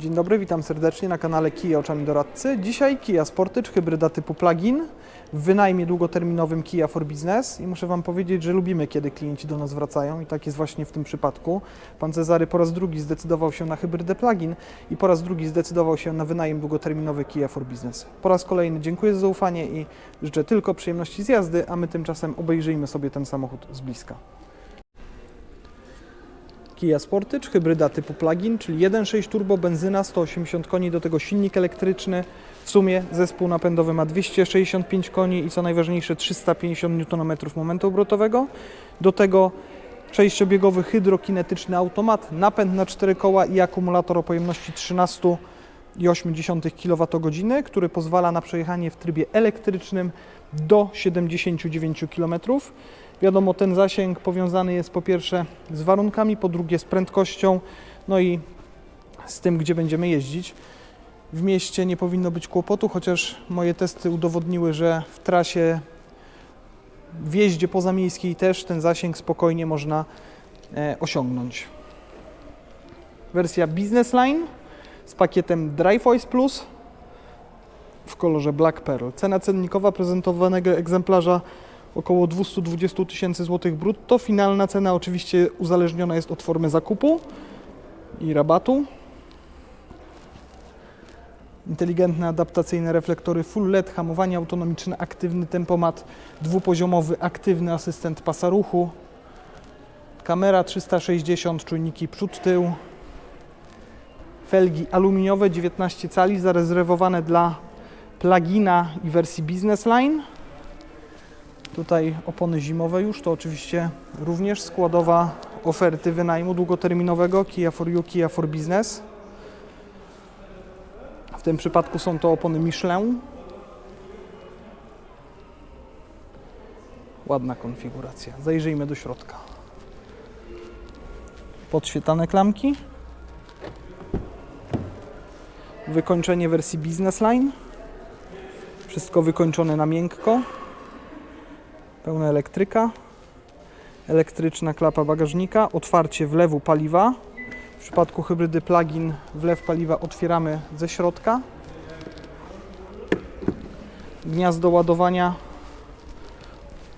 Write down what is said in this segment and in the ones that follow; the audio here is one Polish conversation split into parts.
Dzień dobry, witam serdecznie na kanale Kia Oczami Doradcy. Dzisiaj Kia Sportage, hybryda typu plug-in w wynajmie długoterminowym Kia for Business i muszę Wam powiedzieć, że lubimy, kiedy klienci do nas wracają i tak jest właśnie w tym przypadku. Pan Cezary po raz drugi zdecydował się na hybrydę plug-in i po raz drugi zdecydował się na wynajem długoterminowy Kia for Business. Po raz kolejny dziękuję za zaufanie i życzę tylko przyjemności z jazdy, a my tymczasem obejrzyjmy sobie ten samochód z bliska. Kia Sportage, hybryda typu plug-in, czyli 1.6 turbo, benzyna, 180 koni, do tego silnik elektryczny. W sumie zespół napędowy ma 265 koni i co najważniejsze 350 Nm momentu obrotowego. Do tego sześciobiegowy hydrokinetyczny automat, napęd na 4 koła i akumulator o pojemności 13,8 kWh, który pozwala na przejechanie w trybie elektrycznym do 79 km. Wiadomo, ten zasięg powiązany jest po pierwsze z warunkami, po drugie z prędkością, no i z tym, gdzie będziemy jeździć. W mieście nie powinno być kłopotu, chociaż moje testy udowodniły, że w trasie w jeździe pozamiejskiej też ten zasięg spokojnie można e, osiągnąć. Wersja Business Line z pakietem Drive Voice Plus w kolorze Black Pearl. Cena cennikowa prezentowanego egzemplarza około 220 tysięcy złotych brutto. Finalna cena oczywiście uzależniona jest od formy zakupu i rabatu. Inteligentne adaptacyjne reflektory full LED, hamowanie autonomiczne, aktywny tempomat, dwupoziomowy aktywny asystent pasa ruchu, kamera 360, czujniki przód-tył, felgi aluminiowe 19 cali zarezerwowane dla plugina i wersji Business Line. Tutaj opony zimowe już, to oczywiście również składowa oferty wynajmu długoterminowego Kia for You, Kia for Business. W tym przypadku są to opony Michelin. Ładna konfiguracja. Zajrzyjmy do środka. Podświetlane klamki. Wykończenie wersji Business Line. Wszystko wykończone na miękko pełna elektryka, elektryczna klapa bagażnika, otwarcie wlewu paliwa. W przypadku hybrydy plug-in wlew paliwa otwieramy ze środka. Gniazdo ładowania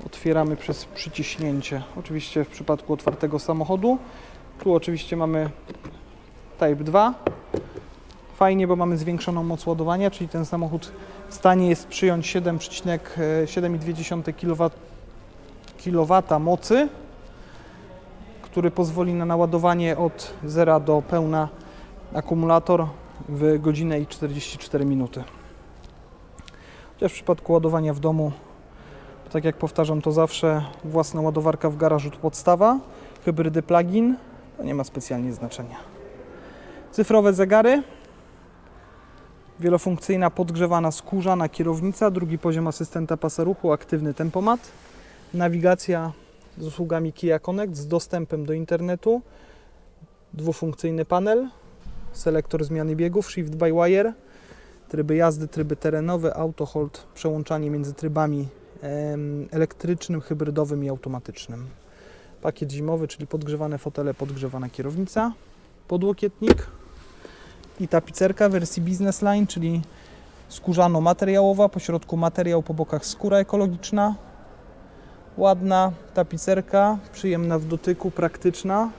otwieramy przez przyciśnięcie. Oczywiście w przypadku otwartego samochodu. Tu oczywiście mamy Type 2. Fajnie, bo mamy zwiększoną moc ładowania, czyli ten samochód w stanie jest przyjąć 7,2 kW kW mocy, który pozwoli na naładowanie od 0 do pełna akumulator w godzinę i 44 minuty. Chociaż w przypadku ładowania w domu, tak jak powtarzam to zawsze, własna ładowarka w garażu to podstawa, hybrydy plug-in to nie ma specjalnie znaczenia. Cyfrowe zegary, wielofunkcyjna podgrzewana skórzana kierownica, drugi poziom asystenta pasa ruchu, aktywny tempomat, nawigacja z usługami Kia Connect z dostępem do internetu, dwufunkcyjny panel, selektor zmiany biegów, shift by wire, tryby jazdy, tryby terenowe, auto hold, przełączanie między trybami elektrycznym, hybrydowym i automatycznym. Pakiet zimowy, czyli podgrzewane fotele, podgrzewana kierownica, podłokietnik i tapicerka wersji Business Line, czyli skórzano-materiałowa, po środku materiał, po bokach skóra ekologiczna, ładna tapicerka, przyjemna w dotyku, praktyczna.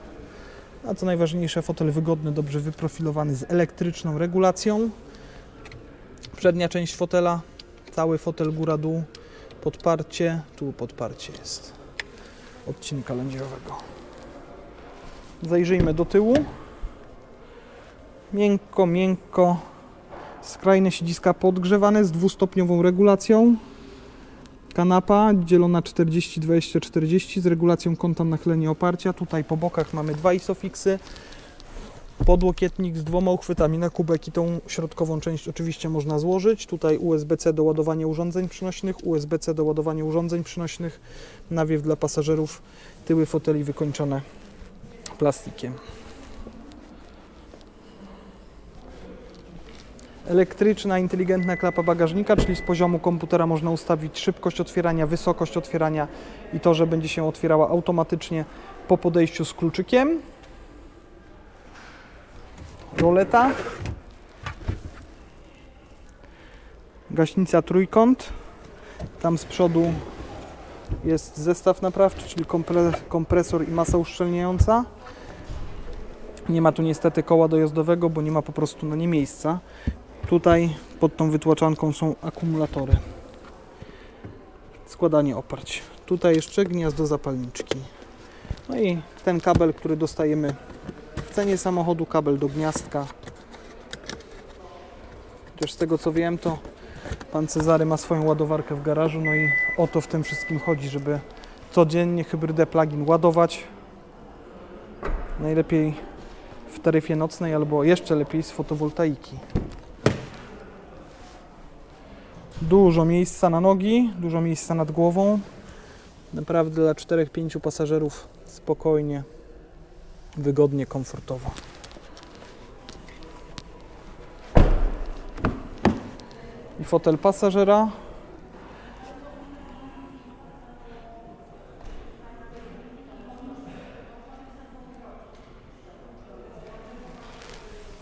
A co najważniejsze, fotel wygodny, dobrze wyprofilowany z elektryczną regulacją. Przednia część fotela, cały fotel góra-dół, podparcie, tu podparcie jest odcinka lędźwiowego. Zajrzyjmy do tyłu. Miękko, miękko. Skrajne siedziska podgrzewane z dwustopniową regulacją. Kanapa dzielona 40, 20, 40 z regulacją kąta nachylenia oparcia. Tutaj po bokach mamy dwa isofixy. Podłokietnik z dwoma uchwytami na kubek i tą środkową część oczywiście można złożyć. Tutaj USB-C do ładowania urządzeń przynośnych, USB-C do ładowania urządzeń przynośnych, nawiew dla pasażerów, tyły foteli wykończone plastikiem. Elektryczna, inteligentna klapa bagażnika, czyli z poziomu komputera można ustawić szybkość otwierania, wysokość otwierania i to, że będzie się otwierała automatycznie po podejściu z kluczykiem. Roleta. Gaśnica trójkąt. Tam z przodu jest zestaw naprawczy, czyli kompre- kompresor i masa uszczelniająca. Nie ma tu niestety koła dojazdowego, bo nie ma po prostu na nie miejsca. Tutaj pod tą wytłaczanką są akumulatory. Składanie oparć. Tutaj jeszcze gniazdo zapalniczki. No i ten kabel, który dostajemy w cenie samochodu, kabel do gniazdka. Chociaż z tego co wiem, to pan Cezary ma swoją ładowarkę w garażu, no i o to w tym wszystkim chodzi, żeby codziennie hybrydę plug-in ładować. Najlepiej w taryfie nocnej albo jeszcze lepiej z fotowoltaiki. Dużo miejsca na nogi, dużo miejsca nad głową. Naprawdę dla 4-5 pasażerów spokojnie, wygodnie, komfortowo. I fotel pasażera.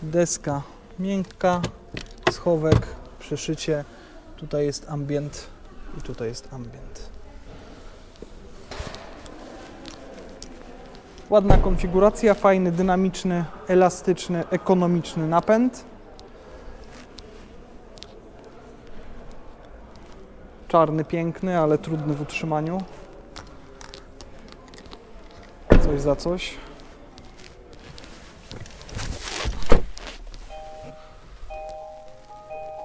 Deska miękka, schowek, przeszycie. Tutaj jest ambient i tutaj jest ambient. Ładna konfiguracja, fajny, dynamiczny, elastyczny, ekonomiczny napęd. Czarny, piękny, ale trudny w utrzymaniu. Coś za coś.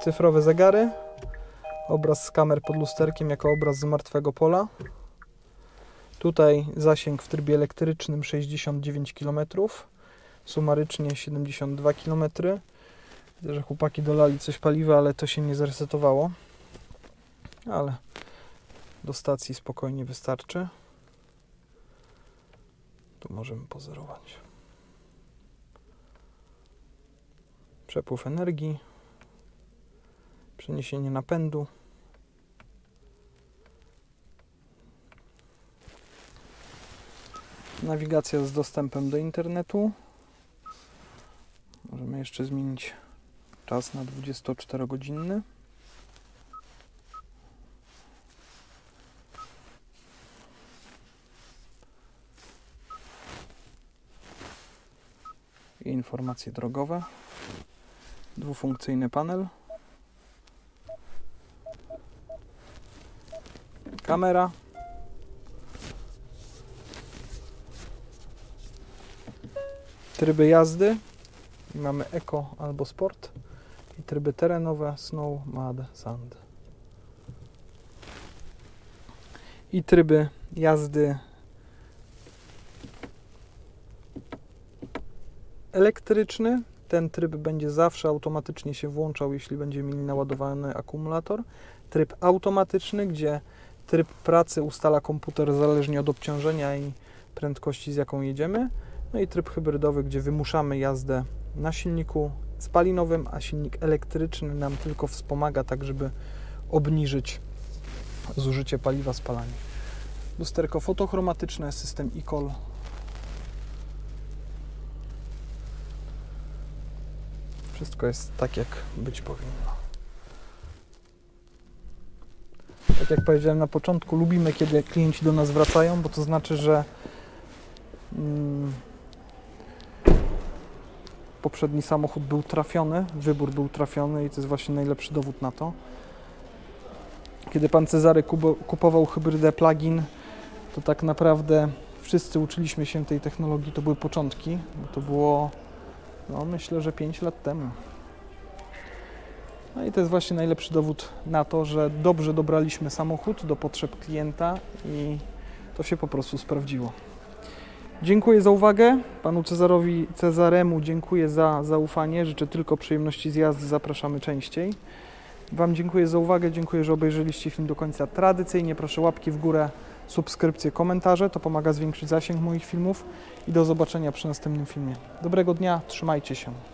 Cyfrowe zegary. Obraz z kamer pod lusterkiem jako obraz z martwego pola. Tutaj zasięg w trybie elektrycznym 69 km, sumarycznie 72 km. Widzę, że chłopaki dolali coś paliwa, ale to się nie zresetowało. Ale do stacji spokojnie wystarczy. Tu możemy pozerować. Przepływ energii, przeniesienie napędu. Nawigacja z dostępem do internetu. Możemy jeszcze zmienić czas na 24-godzinny. I informacje drogowe. Dwufunkcyjny panel. Kamera. Tryby jazdy. Mamy Eco albo Sport. I tryby terenowe Snow, Mud, Sand. I tryby jazdy elektryczny. Ten tryb będzie zawsze automatycznie się włączał, jeśli będziemy mieli naładowany akumulator. Tryb automatyczny, gdzie tryb pracy ustala komputer zależnie od obciążenia i prędkości, z jaką jedziemy. No i tryb hybrydowy, gdzie wymuszamy jazdę na silniku spalinowym, a silnik elektryczny nam tylko wspomaga, tak żeby obniżyć zużycie paliwa spalania. Lusterko fotochromatyczne, system e-call. Wszystko jest tak, jak być powinno. Tak jak powiedziałem na początku, lubimy, kiedy klienci do nas wracają, bo to znaczy, że mm, poprzedni samochód był trafiony, wybór był trafiony i to jest właśnie najlepszy dowód na to. Kiedy pan Cezary kupował hybrydę plug-in, to tak naprawdę wszyscy uczyliśmy się tej technologii, to były początki, bo to było no, myślę, że 5 lat temu. No i to jest właśnie najlepszy dowód na to, że dobrze dobraliśmy samochód do potrzeb klienta i to się po prostu sprawdziło. Dziękuję za uwagę. Panu Cezarowi Cezaremu dziękuję za zaufanie. Życzę tylko przyjemności z jazdy. Zapraszamy częściej. Wam dziękuję za uwagę. Dziękuję, że obejrzeliście film do końca. Tradycyjnie proszę łapki w górę, subskrypcje, komentarze. To pomaga zwiększyć zasięg moich filmów. I do zobaczenia przy następnym filmie. Dobrego dnia. Trzymajcie się.